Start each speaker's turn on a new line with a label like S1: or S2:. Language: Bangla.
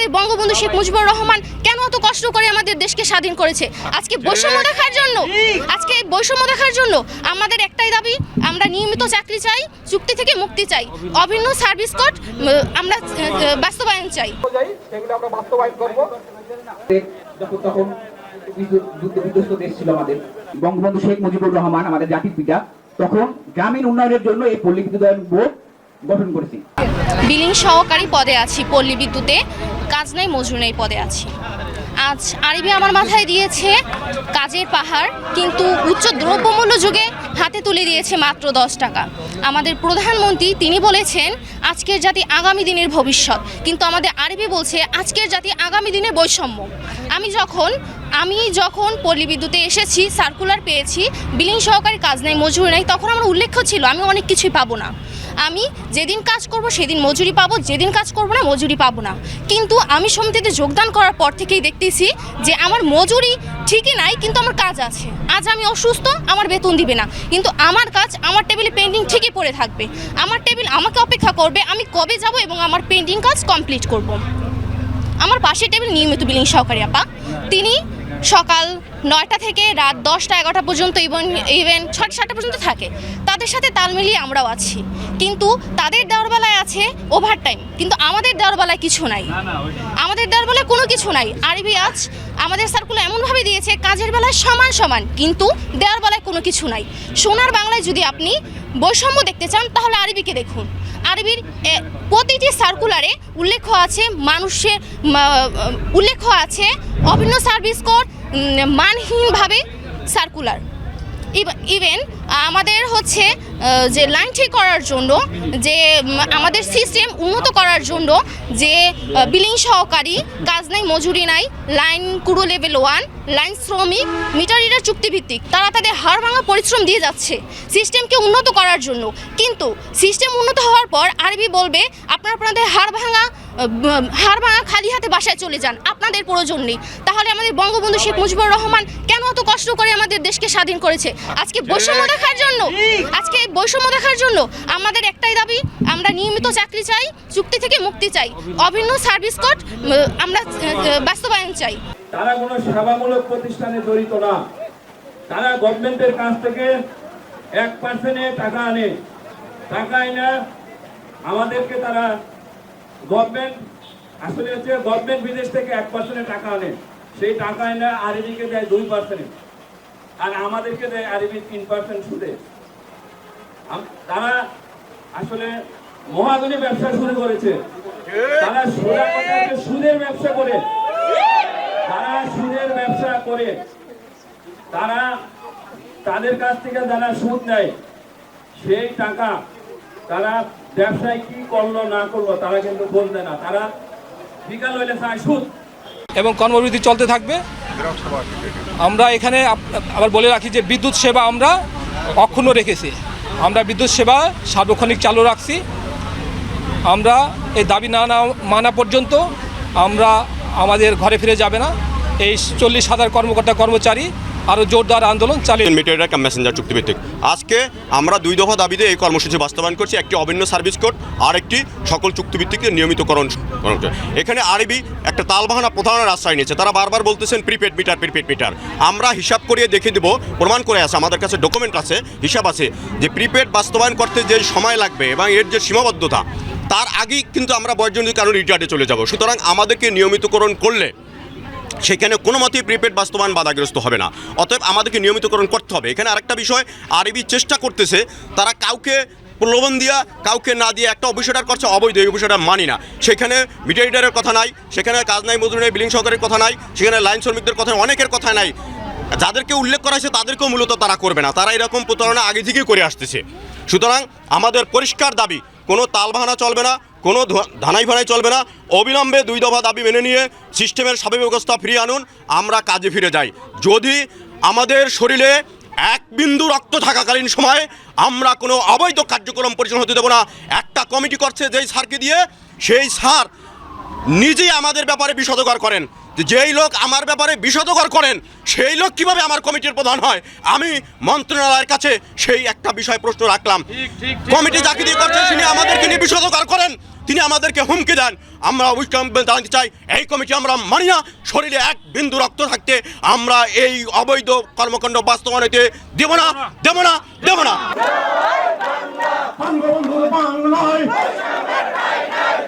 S1: আমাদের বঙ্গবন্ধু শেখ মুজিবুর রহমান কেন এত কষ্ট করে আমাদের দেশকে স্বাধীন করেছে? আজকে বৈষম্য দেখার জন্য আজকে এই বৈষম্য দেখার জন্য আমাদের একটাই দাবি আমরা নিয়মিত চাকরি চাই চুক্তি থেকে মুক্তি চাই। অভিন্ন সার্ভিস কোড আমরা বাস্তবায়ন চাই।
S2: অনুযায়ী আমরা বাস্তবায়ন করব। তখন বিধ্বস্ত দেশ ছিল আমাদের বঙ্গবন্ধু শেখ মুজিবুর রহমান আমাদের জাতির পিতা তখন গ্রামীণ উন্নয়নের জন্য এই পল্লী বিদ্যুতায়ন বোর্ড গঠন করেছি।
S1: বিলিং সহকারী পদে আছি পল্লী বিদ্যুতে। কাজ নেই, মজুর নেই পদে আছি। আজ আরবি আমার মাথায় দিয়েছে কাজের পাহাড়, কিন্তু উচ্চ দ্রব্যমূল্য যুগে হাতে তুলে দিয়েছে মাত্র দশ টাকা। আমাদের প্রধানমন্ত্রী, তিনি বলেছেন, আজকের জাতি আগামী দিনের ভবিষ্যৎ। কিন্তু আমাদের আরবি বলছে, আজকের জাতি আগামী দিনের বৈষম্য। আমি যখন আমি যখন পল্লী বিদ্যুতে এসেছি সার্কুলার পেয়েছি বিলিং সহকারী কাজ নেই, মজুরি নেই, তখন আমার উল্লেখ্য ছিল, আমি অনেক কিছুই পাবো না। আমি যেদিন কাজ করব, সেদিন মজুরি পাবো, যেদিন কাজ করব না, মজুরি পাবো না। কিন্তু আমি সমিতিতে যোগদান করার পর থেকেই দেখতেছি যে আমার মজুরি ঠিকই নাই, কিন্তু আমার কাজ আছে। আজ আমি অসুস্থ, আমার বেতন দিবে না। কিন্তু আমার কাজ, আমার টেবিলে পেন্টিং ঠিকই পড়ে থাকবে। আমার টেবিল আমাকে অপেক্ষা করবে, আমি কবে যাব এবং আমার পেন্টিং কাজ কমপ্লিট করব। আমার পাশের টেবিল নিয়মিত বিলিং সহকারী আপা। তিনি সকাল নয়টা থেকে রাত দশটা, এগারোটা পর্যন্ত, ইভেন ইভেন ছটা সাতটা পর্যন্ত থাকে। তাদের সাথে তাল মিলিয়ে আমরাও আছি। কিন্তু তাদের দেওয়ার বেলায় আছে ওভার টাইম কিন্তু আমাদের দেওয়ার বেলায় কিছু নাই। আমাদের দেওয়ার বেলায় কোনো কিছু নাই। আরবি আজ আমাদের সার্কুলার এমনভাবে দিয়েছে কাজের বেলায় সমান সমান কিন্তু দেওয়ার বেলায় কোনো কিছু নাই। সোনার বাংলায় যদি আপনি বৈষম্য দেখতে চান তাহলে আরবিকে দেখুন। আরবির প্রতিটি সার্কুলারে উল্লেখ আছে মানুষের উল্লেখ আছে অভিন্ন সার্ভিস কোড উম, মানহীনভাবে সার্কুলার ইভেন আমাদের হচ্ছে যে লাইন ঠিক করার জন্য, যে আমাদের সিস্টেম উন্নত করার জন্য যে বিলিং সহকারী, কাজ নাই, মজুরি নাই লাইন কুড়ো লেভেল ওয়ান লাইন শ্রমিক মিটার রিডার চুক্তিভিত্তিক, তারা তাদের হাড় ভাঙা পরিশ্রম দিয়ে যাচ্ছে সিস্টেমকে উন্নত করার জন্য। কিন্তু সিস্টেম উন্নত হওয়ার পর আরবি বলবে, আপনারা আপনাদের হাড় ভাঙা হাড় ভাঙা খালি হাতে বাসায় চলে যান, আপনাদের প্রয়োজন নেই। তাহলে আমাদের বঙ্গবন্ধু শেখ মুজিবুর রহমান কেন এত কষ্ট করে আমাদের দেশকে স্বাধীন করেছে? আজকে বৈষম্য দেখার জন্য আজকে এই বৈষম্য দেখার জন্য আমাদের একটাই দাবি আমরা নিয়মিত চাকরি চাই চুক্তি থেকে মুক্তি চাই। অভিন্ন সার্ভিস কোড আমরা বাস্তবায়ন চাই।
S3: তারা কোনো সেবামূলক প্রতিষ্ঠানে জড়িত না। তারা গভর্নমেন্টের কাছ থেকে এক পার্সেন্টে টাকা আনে। টাকা এনে আমাদেরকে তারা গভর্নমেন্ট আসলে হচ্ছে গভর্নমেন্ট বিদেশ থেকে এক পার্সেন্টে টাকা আনে। সেই টাকা এনে আরবিকে দেয় দুই পার্সেন্ট। আর আমাদেরকে দেয় আরবি তিন পার্সেন্ট সুদে। তারা আসলে মহাজনী ব্যবসা শুরু করেছে। তারা সোজা কথা সুদের ব্যবসা করে। তারা সুদের ব্যবসা করে। তারা তাদের কাছ থেকে যারা সুদ নেয়, সেই টাকা তারা ব্যবসায় কি করল, না করল, তারা কিন্তু বলবে না। তারা বিকাল হইলে চায় সুদ।
S4: এবং কর্মবিরতি চলতে থাকবে। আমরা এখানে আবার বলে রাখি যে বিদ্যুৎ সেবা আমরা অক্ষুণ্ণ রেখেছি। আমরা বিদ্যুৎ সেবা সার্বক্ষণিক চালু রাখছি। আমরা এই দাবি না না মানা পর্যন্ত আমরা আমাদের ঘরে ফিরে যাবে না। এই চল্লিশ হাজার কর্মকর্তা কর্মচারী আরও জোরদার আন্দোলন চালিয়ে
S5: মিটার কাম মেসেঞ্জার চুক্তিভিত্তিক। আজকে আমরা দুই দফা দাবিতে এই কর্মসূচি বাস্তবায়ন করছি, একটি অভিন্ন সার্ভিস কোড আর একটি সকল চুক্তিভিত্তিক নিয়মিতকরণ এখানে আরবি একটা তালবাহানা প্রধানের আশ্রয় নিয়েছে। তারা বারবার বলতেছেন প্রিপেড মিটার প্রিপেড মিটার আমরা হিসাব করিয়ে দেখে দেব, প্রমাণ করে আছে, আমাদের কাছে ডকুমেন্ট আছে, হিসাব আছে যে প্রিপেড বাস্তবায়ন করতে যে সময় লাগবে এবং এর যে সীমাবদ্ধতা, তার আগেই কিন্তু আমরা বয়সজনিত কারণ রিটার্ডে চলে যাব। সুতরাং আমাদেরকে নিয়মিতকরণ করলে সেখানে কোনো মতেই প্রিপেড বাস্তবায়ন বাধাগ্রস্ত হবে না। অতএব আমাদেরকে নিয়মিতকরণ করতে হবে। এখানে আরেকটা বিষয় আরবি চেষ্টা করতেছে, তারা কাউকে প্রলোভন দিয়া, কাউকে না দিয়ে একটা অফিসার করছে, অবৈধ, এই অফিসারটা মানি না। সেখানে মিডিয়া কথা নাই, সেখানে কাজ নাই, মজুরি নাই বিলিং সহকারের কথা নাই, সেখানে লাইন শ্রমিকদের কথা, অনেকের কথা নাই। যাদেরকে উল্লেখ করা হয়েছে, তাদেরকেও মূলত তারা করবে না। তারা এরকম প্রতারণা আগে থেকেই করে আসতেছে। সুতরাং আমাদের পরিষ্কার দাবি, কোনো তালবাহানা চলবে না। কোনো ধানাই ভানাই চলবে না। অবিলম্বে দুই দফা দাবি মেনে নিয়ে সিস্টেমের স্বাভাবিক ব্যবস্থা ফিরিয়ে আনুন আমরা কাজে ফিরে যাই। যদি আমাদের শরীরে এক বিন্দু রক্ত থাকাকালীন সময় আমরা কোনো অবৈধ কার্যক্রম পরিচালনা হতে দেবো না। একটা কমিটি করছে যেই স্যারকে দিয়ে সেই স্যার নিজেই আমাদের ব্যাপারে বিশদকর করেন। যেই লোক আমার ব্যাপারে বিশদকর করেন সেই লোক কীভাবে আমার কমিটির প্রধান হয়? আমি মন্ত্রণালয়ের কাছে সেই একটা বিষয় প্রশ্ন রাখলাম। কমিটি যাকে দিয়ে করছে তিনি আমাদেরকে নিয়ে বিশদকর করেন। তিনি আমাদেরকে হুমকি দেন। আমরা অবশ্যই জানতে চাই, এই কমিটি আমরা মানি না। শরীরে এক বিন্দু রক্ত থাকতে আমরা এই অবৈধ কর্মকাণ্ড বাস্তবায়নতে দেব না দেব না দেব না।